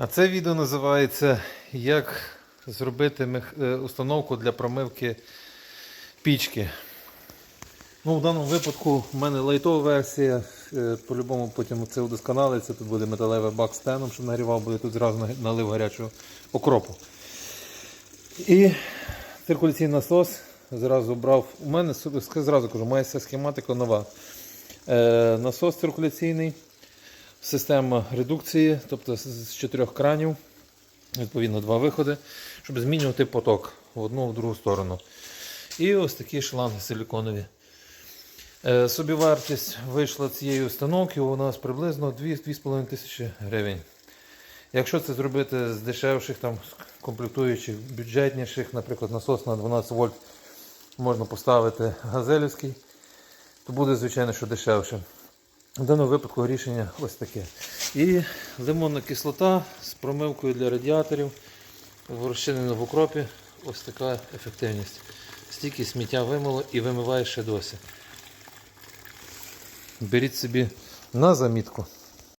А це відео називається Як зробити е, установку для промивки пічки. Ну, в даному випадку в мене лайтова версія. е, По-любому потім це удосконалиться. Тут буде металевий бак з теном, щоб нагрівав, буде тут зразу налив гарячого окропу. І циркуляційний насос зразу брав. У мене зразу кажу, вся схематика нова. Е, насос циркуляційний, система редукції, тобто з- чотирьох кранів, відповідно, два виходи, щоб змінювати поток в одну в другу сторону. І ось такі шланги силіконові. Е, Собівартість вийшла цієї установки у нас приблизно 2-2,5 тисячі гривень. Якщо це зробити з дешевших там комплектуючих, бюджетніших, наприклад, насос на 12 вольт можна поставити газелівський, то буде, звичайно, що дешевше. В даному випадку рішення ось таке. І лимонна кислота з промивкою для радіаторів, розчинена в укропі. Ось така ефективність. Стільки сміття вимило і вимиває ще досі. Беріть собі на замітку.